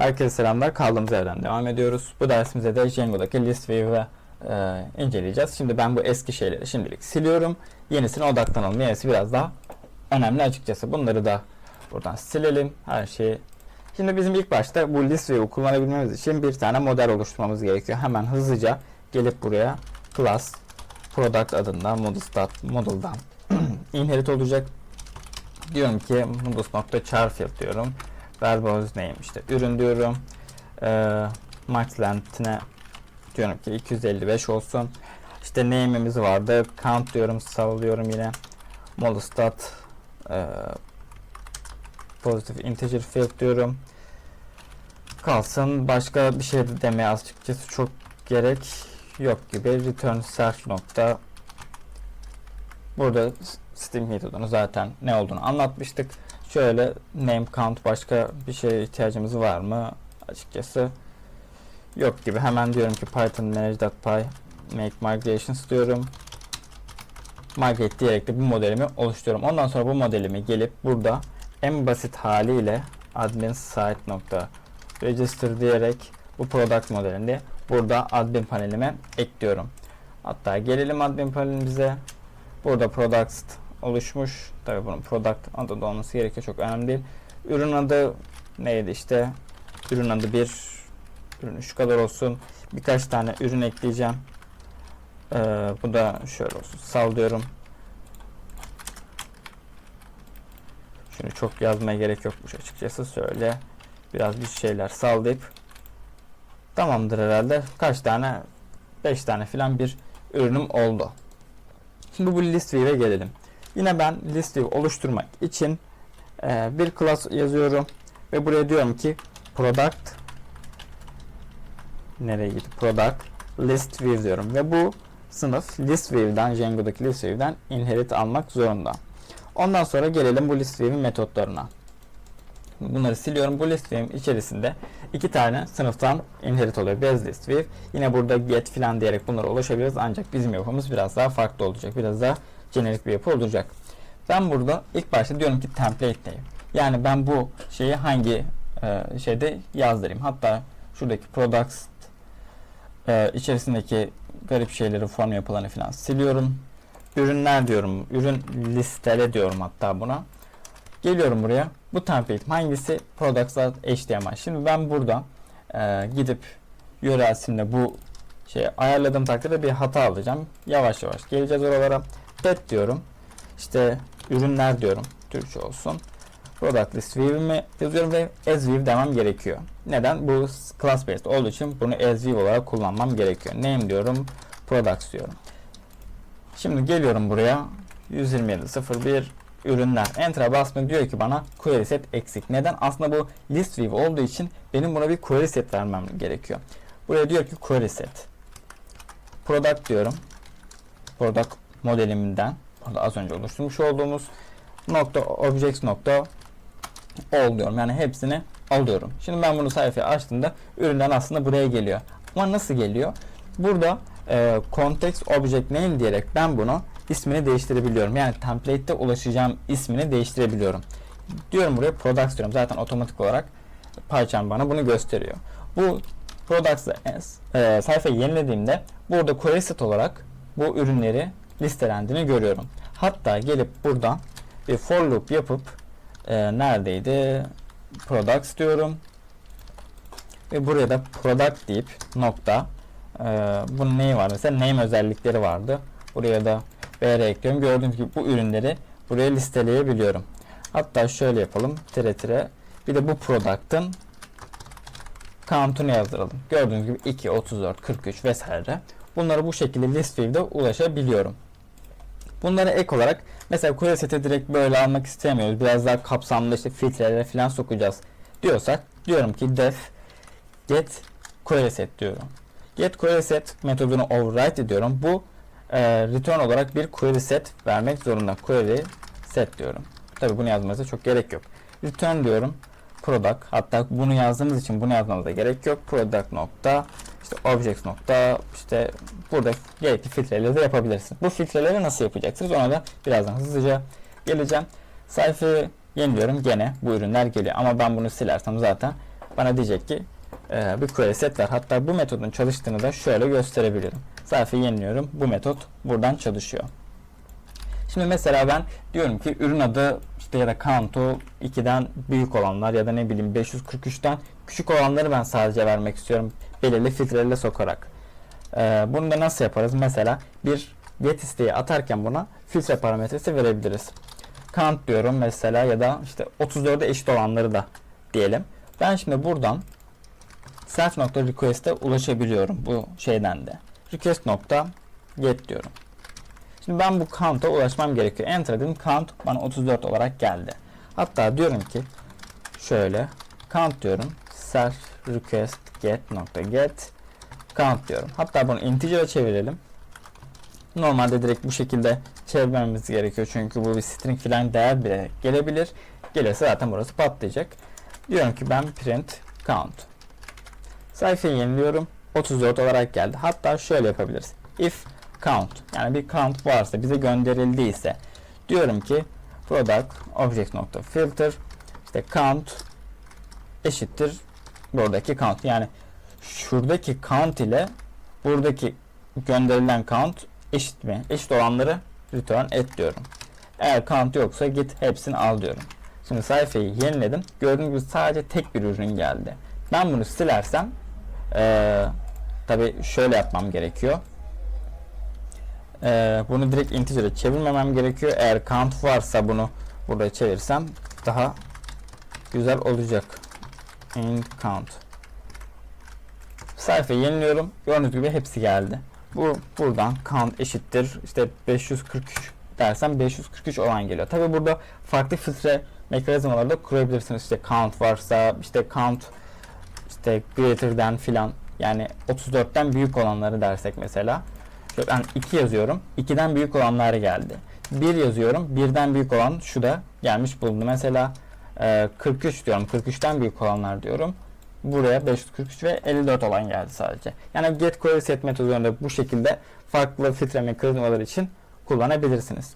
Herkese selamlar. Kaldığımız yerden devam ediyoruz. Bu dersimizde de Django'daki list view'ı e, inceleyeceğiz. Şimdi ben bu eski şeyleri şimdilik siliyorum. Yenisine odaklanalım. Yenisi biraz daha önemli açıkçası. Bunları da buradan silelim. Her şeyi. Şimdi bizim ilk başta bu list view'u kullanabilmemiz için bir tane model oluşturmamız gerekiyor. Hemen hızlıca gelip buraya class product adından model.start model'dan inherit olacak. Diyorum ki models.charfield diyorum. Verbose name işte ürün diyorum. Ee, max length'ine diyorum ki 255 olsun. İşte name'imiz vardı. Count diyorum, sallıyorum yine. Modelstat e, positive integer field diyorum. Kalsın. Başka bir şey de demeye açıkçası çok gerek yok gibi. Return search nokta Burada Steam metodunu zaten ne olduğunu anlatmıştık. Şöyle name count başka bir şeye ihtiyacımız var mı? Açıkçası yok gibi. Hemen diyorum ki python manage.py make migrations diyorum. Migrate diyerek de bu modelimi oluşturuyorum. Ondan sonra bu modelimi gelip burada en basit haliyle admin site nokta register diyerek bu product modelini burada admin panelime ekliyorum. Hatta gelelim admin panelimize. Burada products oluşmuş. Tabii bunun product adı da olması gerekiyor. Çok önemli değil. Ürün adı neydi işte? Ürün adı bir ürün şu kadar olsun. Birkaç tane ürün ekleyeceğim. Ee, bu da şöyle olsun. Sallıyorum. Şunu çok yazmaya gerek yokmuş açıkçası. Söyle. Biraz bir şeyler sallayıp tamamdır herhalde. Kaç tane? 5 tane filan bir ürünüm oldu. Şimdi bu list view'e gelelim. Yine ben list view oluşturmak için e, bir class yazıyorum ve buraya diyorum ki product nereye gitti? Product list view diyorum ve bu sınıf list view'den Django'daki list view'den inherit almak zorunda. Ondan sonra gelelim bu list view'in metotlarına. Bunları siliyorum. Bu list view'in içerisinde iki tane sınıftan inherit oluyor. Base list view. Yine burada get filan diyerek bunlara ulaşabiliriz. Ancak bizim yapımız biraz daha farklı olacak. Biraz daha jenerik bir yapı olacak. Ben burada ilk başta diyorum ki template name. Yani ben bu şeyi hangi e, şeyde yazdırayım. Hatta şuradaki products e, içerisindeki garip şeyleri form yapılarını falan siliyorum. Ürünler diyorum. Ürün listele diyorum hatta buna. Geliyorum buraya. Bu template hangisi? Products.html. Şimdi ben burada e, gidip URL'simle bu şey ayarladığım takdirde bir hata alacağım. Yavaş yavaş geleceğiz oralara. Pet diyorum. İşte ürünler diyorum. Türkçe olsun. Product list view'imi yazıyorum ve as view demem gerekiyor. Neden? Bu class based olduğu için bunu as view olarak kullanmam gerekiyor. Name diyorum. Products diyorum. Şimdi geliyorum buraya. 127.01 ürünler. Enter'a basma diyor ki bana query set eksik. Neden? Aslında bu list view olduğu için benim buna bir query set vermem gerekiyor. Buraya diyor ki query set. Product diyorum. Product modelimden burada az önce oluşturmuş olduğumuz nokta objects nokta all diyorum. Yani hepsini alıyorum. Şimdi ben bunu sayfaya açtığımda ürünler aslında buraya geliyor. Ama nasıl geliyor? Burada e, context object name diyerek ben bunu ismini değiştirebiliyorum. Yani template'te ulaşacağım ismini değiştirebiliyorum. Diyorum buraya products diyorum. Zaten otomatik olarak Python bana bunu gösteriyor. Bu products'ı e, sayfayı yenilediğimde burada query set olarak bu ürünleri listelendiğini görüyorum. Hatta gelip buradan bir for loop yapıp e, neredeydi? Products diyorum. Ve buraya da product deyip nokta e, bunun neyi var? Mesela name özellikleri vardı. Buraya da BR ekliyorum. Gördüğünüz gibi bu ürünleri buraya listeleyebiliyorum. Hatta şöyle yapalım. Tire tire. Bir de bu product'ın count'unu yazdıralım. Gördüğünüz gibi 2, 34, 43 vesaire. Bunları bu şekilde list view'de ulaşabiliyorum. Bunlara ek olarak mesela query set'e direkt böyle almak istemiyoruz. Biraz daha kapsamlı işte filtrelere falan sokacağız diyorsak diyorum ki def get query set diyorum. Get query set metodunu override ediyorum. Bu e, return olarak bir query set vermek zorunda. Query set diyorum. Tabi bunu yazmanıza çok gerek yok. Return diyorum. Product. Hatta bunu yazdığımız için bunu yazmanıza gerek yok. Product nokta objects nokta işte burada gerekli filtreleri de yapabilirsiniz. Bu filtreleri nasıl yapacaksınız? Ona da birazdan hızlıca geleceğim. Sayfayı yeniliyorum. Gene bu ürünler geliyor. Ama ben bunu silersem zaten bana diyecek ki e, bir query set ver. Hatta bu metodun çalıştığını da şöyle gösterebilirim. Sayfayı yeniliyorum. Bu metot buradan çalışıyor. Şimdi mesela ben diyorum ki ürün adı işte ya da count'u 2'den büyük olanlar ya da ne bileyim 543'ten küçük olanları ben sadece vermek istiyorum. Belirli filtrelerle sokarak. Ee, bunu da nasıl yaparız? Mesela bir get isteği atarken buna filtre parametresi verebiliriz. Count diyorum mesela ya da işte 34'e eşit olanları da diyelim. Ben şimdi buradan self nokta request'e ulaşabiliyorum bu şeyden de. Request nokta get diyorum. Şimdi ben bu count'a ulaşmam gerekiyor. Enter dedim. Count bana 34 olarak geldi. Hatta diyorum ki şöyle count diyorum. Self request get nokta get count diyorum. Hatta bunu integer'a çevirelim. Normalde direkt bu şekilde çevirmemiz gerekiyor. Çünkü bu bir string filan değer bile gelebilir. Gelirse zaten burası patlayacak. Diyorum ki ben print count. Sayfayı yeniliyorum. 34 olarak geldi. Hatta şöyle yapabiliriz. If count yani bir count varsa bize gönderildiyse diyorum ki product object nokta filter işte count eşittir buradaki count yani şuradaki count ile buradaki gönderilen count eşit mi? Eşit olanları return et diyorum. Eğer count yoksa git hepsini al diyorum. Şimdi sayfayı yeniledim. Gördüğünüz gibi sadece tek bir ürün geldi. Ben bunu silersem ee, tabi şöyle yapmam gerekiyor. Ee, bunu direkt integer'e çevirmemem gerekiyor. Eğer count varsa bunu burada çevirsem daha güzel olacak. In count. Sayfayı yeniliyorum. Gördüğünüz gibi hepsi geldi. Bu buradan count eşittir işte 543 dersem 543 olan geliyor. Tabi burada farklı filtre mekanizmaları da kurabilirsiniz. İşte count varsa işte count işte greater than filan yani 34'ten büyük olanları dersek mesela. Ben 2 yazıyorum. 2'den büyük olanlar geldi. 1 yazıyorum. 1'den büyük olan şu da gelmiş bulundu. Mesela e, 43 diyorum. 43'ten büyük olanlar diyorum. Buraya 543 ve 54 olan geldi sadece. Yani get query set metodunu bu şekilde farklı filtre mekanizmaları için kullanabilirsiniz.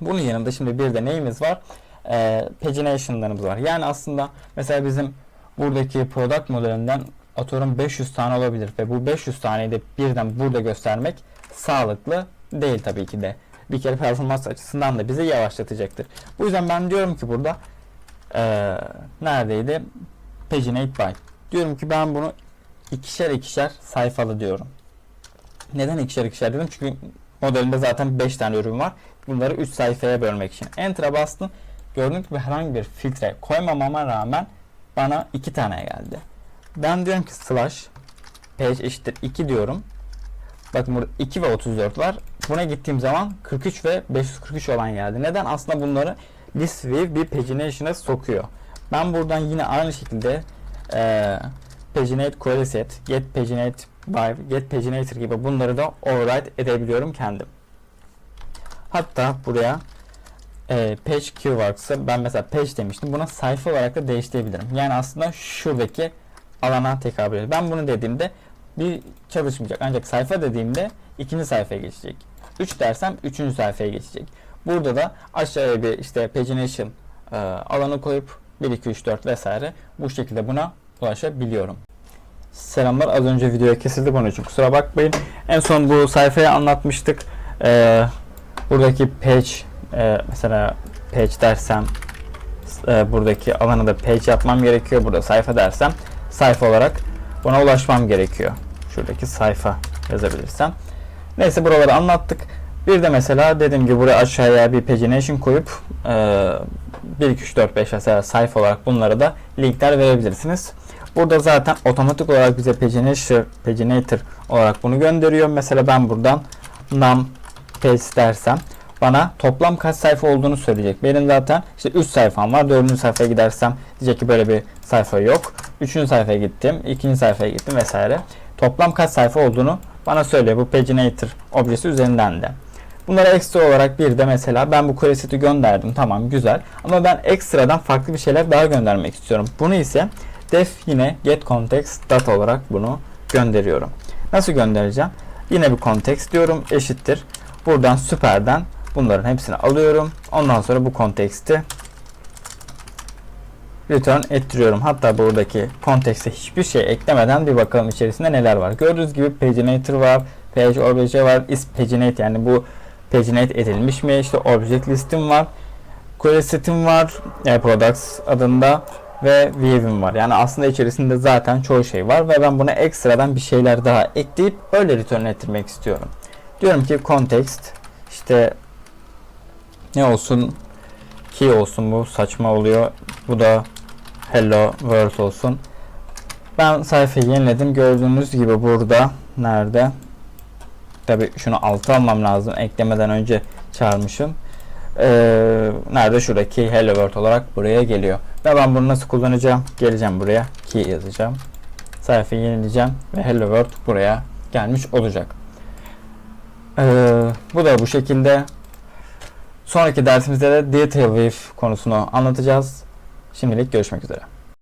Bunun yanında şimdi bir de neyimiz var? E, pagination'larımız var. Yani aslında mesela bizim buradaki product modelinden atıyorum 500 tane olabilir ve bu 500 taneyi de birden burada göstermek sağlıklı değil tabii ki de. Bir kere performans açısından da bizi yavaşlatacaktır. Bu yüzden ben diyorum ki burada ee, neredeydi? Paginate by. Diyorum ki ben bunu ikişer ikişer sayfalı diyorum. Neden ikişer ikişer dedim? Çünkü modelinde zaten 5 tane ürün var. Bunları 3 sayfaya bölmek için. Enter'a bastım. Gördüğünüz gibi herhangi bir filtre koymamama rağmen bana 2 tane geldi. Ben diyorum ki slash page eşittir 2 diyorum. Bakın burada 2 ve 34 var. Buna gittiğim zaman 43 ve 543 olan geldi. Neden? Aslında bunları list view bir pagination'a sokuyor. Ben buradan yine aynı şekilde e, paginate query set, get paginate by, get paginator gibi bunları da override edebiliyorum kendim. Hatta buraya e, page keywords'ı ben mesela page demiştim. Buna sayfa olarak da değiştirebilirim. Yani aslında şuradaki alana tekabül ediyor. Ben bunu dediğimde bir çalışmayacak. Ancak sayfa dediğimde ikinci sayfaya geçecek. 3 dersem üçüncü sayfaya geçecek. Burada da aşağıya bir işte pagination e, alanı koyup 1, 2, 3, 4 vesaire bu şekilde buna ulaşabiliyorum. Selamlar. Az önce videoya kesildi bunun için kusura bakmayın. En son bu sayfayı anlatmıştık. Ee, buradaki page e, mesela page dersem e, buradaki alanı da page yapmam gerekiyor. Burada sayfa dersem sayfa olarak buna ulaşmam gerekiyor. Şuradaki sayfa yazabilirsem. Neyse buraları anlattık. Bir de mesela dediğim gibi buraya aşağıya bir pagination koyup e, 1, 2, 3, 4, 5 mesela sayfa olarak bunlara da linkler verebilirsiniz. Burada zaten otomatik olarak bize paginator, paginator olarak bunu gönderiyor. Mesela ben buradan num page dersem bana toplam kaç sayfa olduğunu söyleyecek. Benim zaten işte 3 sayfam var. 4. sayfaya gidersem diyecek ki böyle bir sayfa yok. 3. sayfaya gittim. 2. sayfaya gittim vesaire. Toplam kaç sayfa olduğunu bana söylüyor. Bu paginator objesi üzerinden de. Bunlara ekstra olarak bir de mesela ben bu query seti gönderdim. Tamam güzel. Ama ben ekstradan farklı bir şeyler daha göndermek istiyorum. Bunu ise def yine get context data olarak bunu gönderiyorum. Nasıl göndereceğim? Yine bir context diyorum eşittir. Buradan süperden bunların hepsini alıyorum. Ondan sonra bu konteksti return ettiriyorum. Hatta buradaki kontekste hiçbir şey eklemeden bir bakalım içerisinde neler var. Gördüğünüz gibi paginator var, page obj var, is paginate yani bu paginate edilmiş mi? İşte object listim var, query setim var, e, products adında ve view'im var. Yani aslında içerisinde zaten çoğu şey var ve ben buna ekstradan bir şeyler daha ekleyip öyle return ettirmek istiyorum. Diyorum ki context işte ne olsun key olsun bu saçma oluyor. Bu da hello world olsun. Ben sayfayı yeniledim. Gördüğünüz gibi burada nerede? Tabi şunu altı almam lazım. Eklemeden önce çağırmışım. Ee, nerede? Şuradaki hello world olarak buraya geliyor. Ve ben bunu nasıl kullanacağım? Geleceğim buraya. Key yazacağım. Sayfayı yenileyeceğim. Ve hello world buraya gelmiş olacak. Ee, bu da bu şekilde. Sonraki dersimizde de detail view konusunu anlatacağız. Şimdilik görüşmek üzere.